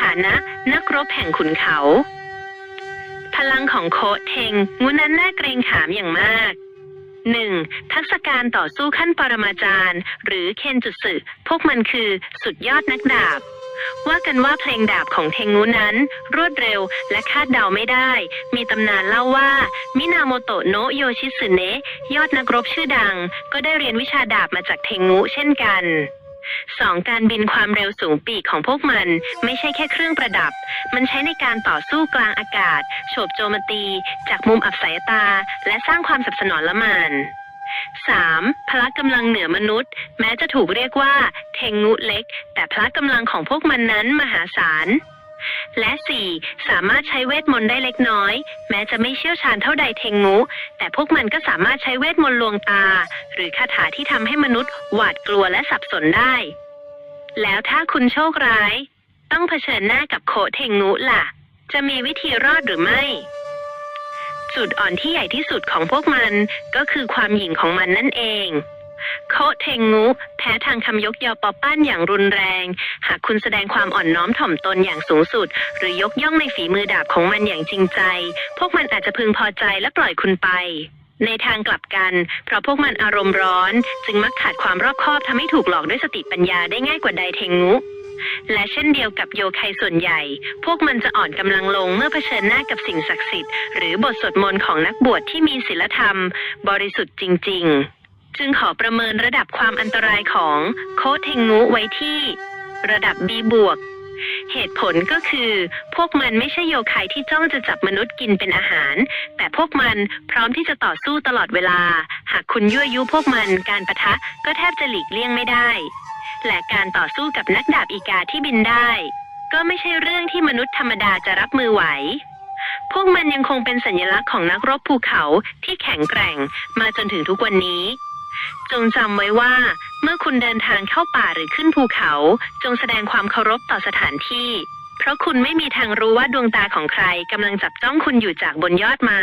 ฐานะนักรบแห่งขุนเขา พลังของโคเทงงูนั้นน่าเกรงขามอย่างมาก 1. ทักษะการต่อสู้ขั้นปรมาจารย์ หรือเคนจุตสึพวกมันคือสุดยอดนักดาบ ว่ากันว่าเพลงดาบของเทงงูนั้น รวดเร็วและคาดเดาไม่ได้ มีตำนานเล่าว่า มินาโมโตะโนโยชิสึเนะยอดนักรบชื่อดัง ก็ได้เรียนวิชาดาบมาจากเทงงูเช่นกัน สองการบินความเร็วสูงปีกของพวกมัน ไม่ใช่แค่เครื่องประดับ มันใช้ในการต่อสู้กลางอากาศ โฉบโจมตี จากมุมอับสายตา และสร้างความสับสนนละมาน 3. พละกำลังเหนือมนุษย์ แม้จะถูกเรียกว่า เทงงุเล็ก แต่พละกำลังของพวกมันนั้นมหาศาล และ 4. สามารถใช้เวทมนต์ได้เล็กน้อย แม้จะไม่เชี่ยวชาญเท่าใดเทงงูแต่พวกมันก็สามารถใช้เวทมนต์ลวงตา หรือคาถาที่ทำให้มนุษย์หวาดกลัวและสับสนได้ แล้วถ้าคุณโชคร้าย ต้องเผชิญหน้ากับโคเทงงูล่ะ จะมีวิธีรอดหรือไม่ จุดอ่อนที่ใหญ่ที่สุดของพวกมันก็คือความหยิ่งของมันนั่นเอง โคเทงงูแพ้ทางคำยกยอปอปั้นอย่างรุนแรง หากคุณแสดงความอ่อนน้อมถ่อมตนอย่างสูงสุด หรือยกย่องในฝีมือดาบของมันอย่างจริงใจ พวกมันอาจจะพึงพอใจและปล่อยคุณไป ในทางกลับกัน เพราะพวกมันอารมณ์ร้อน จึงมักขาดความรอบคอบทำให้ถูกหลอกด้วยสติปัญญาได้ง่ายกว่าใดเทงงูและเช่นเดียวกับโยไคส่วนใหญ่ พวกมันจะอ่อนกำลังลงเมื่อเผชิญหน้ากับสิ่งศักดิ์สิทธิ์หรือบทสวดมนต์ของนักบวชที่มีศีลธรรม บริสุทธิ์จริง ๆ จึงขอประเมินระดับความอันตรายของโคเทงงูไว้ที่ ระดับ B บวก เหตุผลก็คือ พวกมันไม่ใช่โยไคที่จ้องจะจับมนุษย์กินเป็นอาหาร แต่พวกมันพร้อมที่จะต่อสู้ตลอดเวลา หากคุณยั่วยุพวกมันการประทะก็แทบจะหลีกเลี่ยงไม่ได้ และการต่อสู้กับนักดาบอีกาที่บินได้ ก็ไม่ใช่เรื่องที่มนุษย์ธรรมดาจะรับมือไหวพวกมันยังคงเป็นสัญลักษณ์ของนักรบภูเขาที่แข็งแกร่งมาจนถึงทุกวันนี้ จงจำไว้ว่า เมื่อคุณเดินทางเข้าป่าหรือขึ้นภูเขา จงแสดงความเคารพต่อสถานที่ เพราะคุณไม่มีทางรู้ว่าดวงตาของใครกำลังจับจ้องคุณอยู่จากบนยอดไม้